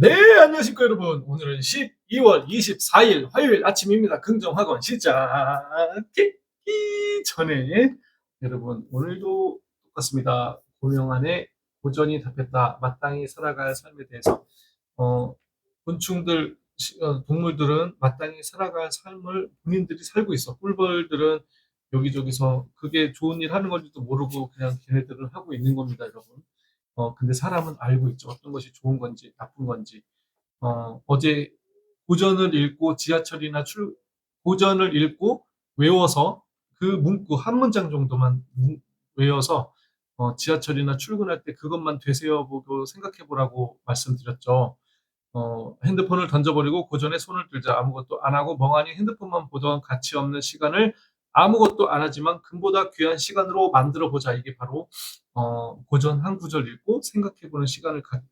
네, 안녕하십니까, 여러분. 오늘은 12월 24일 화요일 아침입니다. 긍정학원 시작하기 전에 여러분, 오늘도 똑같습니다. 고명안에 고전이 답했다. 마땅히 살아갈 삶에 대해서 어, 곤충들, 시- 어, 동물들은 마땅히 살아갈 삶을 본인들이 살고 있어. 꿀벌들은 여기저기서 그게 좋은 일 하는 건지도 모르고 그냥 걔네들은 하고 있는 겁니다, 여러분. 어, 근데 사람은 알고 있죠. 어떤 것이 좋은 건지, 나쁜 건지. 어, 어제 고전을 읽고 지하철이나 출, 고전을 읽고 외워서 그 문구 한 문장 정도만 문- 외워서 어, 지하철이나 출근할 때 그것만 되새어보고 생각해보라고 말씀드렸죠. 어, 핸드폰을 던져버리고 고전에 손을 들자 아무것도 안 하고 멍하니 핸드폰만 보던 가치 없는 시간을 아무것도 안 하지만 금보다 귀한 시간으로 만들어 보자. 이게 바로 어, 고전 한 구절 읽고 생각해보는 시간을 갖,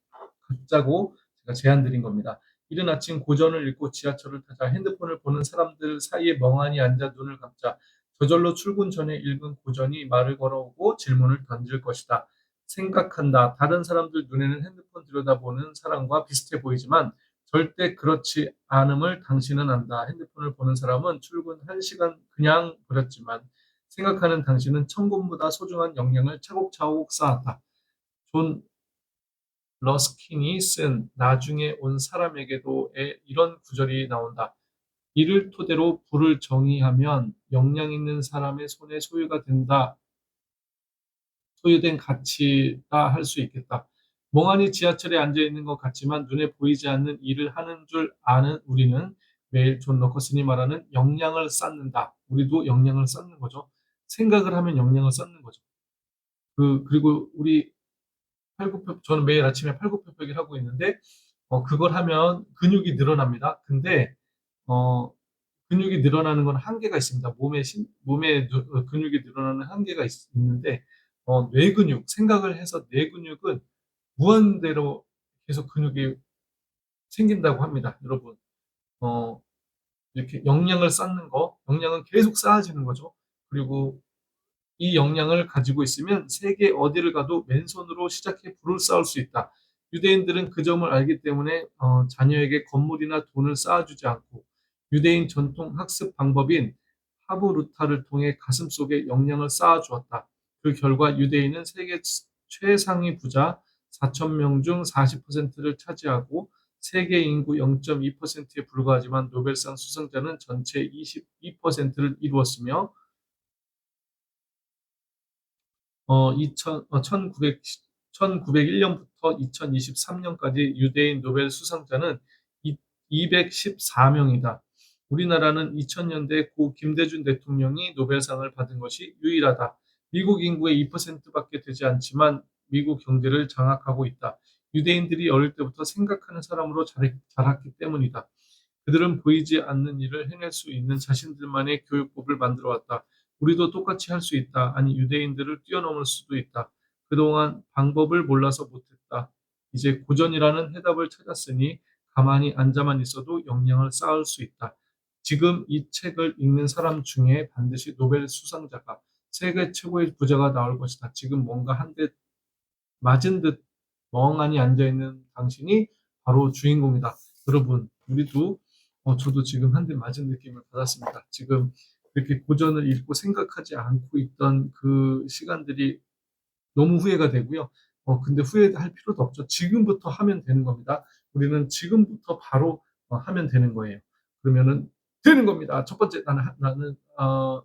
갖자고 제가 제안 드린 겁니다. 이른 아침 고전을 읽고 지하철을 타자 핸드폰을 보는 사람들 사이에 멍하니 앉아 눈을 감자 저절로 출근 전에 읽은 고전이 말을 걸어오고 질문을 던질 것이다. 생각한다. 다른 사람들 눈에는 핸드폰 들여다보는 사람과 비슷해 보이지만 절대 그렇지 않음을 당신은 안다. 핸드폰을 보는 사람은 출근 1시간 그냥 버렸지만 생각하는 당신은 천금보다 소중한 역량을 차곡차곡 쌓았다. 존 러스킨이 쓴 나중에 온 사람에게도 에 이런 구절이 나온다. 이를 토대로 부를 정의하면 역량 있는 사람의 손에 소유가 된다. 소유된 가치라 할수 있겠다. 멍하니 지하철에 앉아 있는 것 같지만 눈에 보이지 않는 일을 하는 줄 아는 우리는 매일 존 러커슨이 말하는 역량을 쌓는다. 우리도 역량을 쌓는 거죠. 생각을 하면 역량을 쌓는 거죠. 그 그리고 우리 팔굽혀 저는 매일 아침에 팔굽혀펴기를 하고 있는데 어, 그걸 하면 근육이 늘어납니다. 근데 어, 근육이 늘어나는 건 한계가 있습니다. 몸에 신, 몸에 누- 어, 근육이 늘어나는 한계가 있, 있는데 어, 뇌 근육 생각을 해서 뇌 근육은 무한대로 계속 근육이 생긴다고 합니다. 여러분 어, 이렇게 역량을 쌓는 거 역량은 계속 쌓아지는 거죠. 그리고 이 역량을 가지고 있으면 세계 어디를 가도 맨손으로 시작해 불을 쌓을 수 있다. 유대인들은 그 점을 알기 때문에 어, 자녀에게 건물이나 돈을 쌓아주지 않고 유대인 전통 학습 방법인 하브루타를 통해 가슴 속에 역량을 쌓아주었다. 그 결과 유대인은 세계 최상위 부자 4천 명중 40%를 차지하고 세계 인구 0.2%에 불과하지만 노벨상 수상자는 전체 22%를 이루었으며 어, 2000, 어, 1900, 1901년부터 2023년까지 유대인 노벨 수상자는 214명이다. 우리나라는 2000년대 고 김대중 대통령이 노벨상을 받은 것이 유일하다. 미국 인구의 2%밖에 되지 않지만 미국 경제를 장악하고 있다. 유대인들이 어릴 때부터 생각하는 사람으로 자- 자랐기 때문이다. 그들은 보이지 않는 일을 해낼 수 있는 자신들만의 교육법을 만들어 왔다. 우리도 똑같이 할 수 있다. 아니, 유대인들을 뛰어넘을 수도 있다. 그동안 방법을 몰라서 못했다. 이제 고전이라는 해답을 찾았으니 가만히 앉아만 있어도 역량을 쌓을 수 있다. 지금 이 책을 읽는 사람 중에 반드시 노벨 수상자가 세계 최고의 부자가 나올 것이다. 지금 뭔가 한 대 맞은 듯 멍하니 앉아있는 당신이 바로 주인공이다. 여러분, 우리도, 어, 저도 지금 한 대 맞은 느낌을 받았습니다. 지금 이렇게 고전을 읽고 생각하지 않고 있던 그 시간들이 너무 후회가 되고요. 어, 근데 후회할 필요도 없죠. 지금부터 하면 되는 겁니다. 우리는 지금부터 바로 어, 하면 되는 거예요. 그러면은 되는 겁니다. 첫 번째, 나는, 나는, 어,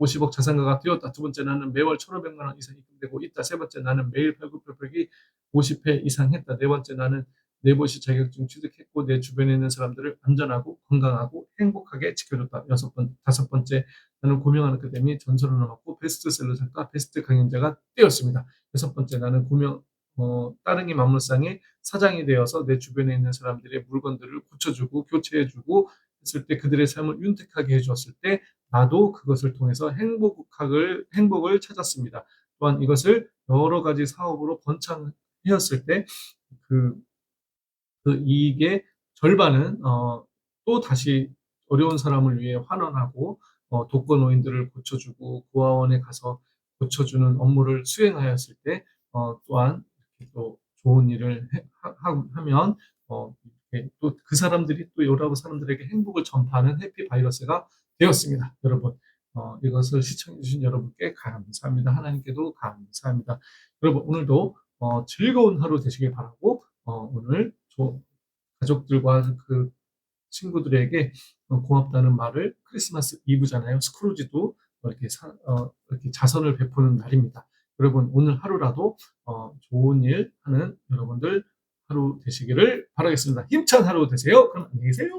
50억 자산가가 되었다. 두 번째, 나는 매월 1,500만 원 이상 입금되고 있다. 세 번째, 나는 매일 발급표격이 50회 이상 했다. 네 번째, 나는 네버시 자격증 취득했고 내 주변에 있는 사람들을 안전하고 건강하고 행복하게 지켜줬다. 여섯 번, 다섯 번째, 나는 고명한 아카데미 전설을 넘었고 베스트셀러 작가, 베스트 강연자가 되었습니다. 여섯 번째, 나는 고명, 어, 따릉이 만물상의 사장이 되어서 내 주변에 있는 사람들의 물건들을 고쳐주고 교체해주고 했을 때 그들의 삶을 윤택하게 해주었을 때 나도 그것을 통해서 행복을, 행복을 찾았습니다. 또한 이것을 여러 가지 사업으로 번창하였을 때, 그, 그 이익의 절반은, 어, 또 다시 어려운 사람을 위해 환원하고, 어, 독거노인들을 고쳐주고, 고아원에 가서 고쳐주는 업무를 수행하였을 때, 어, 또한 이렇게 또 좋은 일을 해, 하, 하면, 어, 또그 사람들이 또 여러 사람들에게 행복을 전파하는 해피 바이러스가 되었습니다. 여러분, 어, 이것을 시청해주신 여러분께 감사합니다. 하나님께도 감사합니다. 여러분, 오늘도 어, 즐거운 하루 되시길 바라고, 어, 오늘 조- 가족들과 그 친구들에게 어, 고맙다는 말을 크리스마스 이브잖아요. 스크루지도 이렇게, 사- 어, 이렇게 자선을 베푸는 날입니다. 여러분, 오늘 하루라도 어, 좋은 일 하는 여러분들 하루 되시기를 바라겠습니다. 힘찬 하루 되세요. 그럼 안녕히 계세요.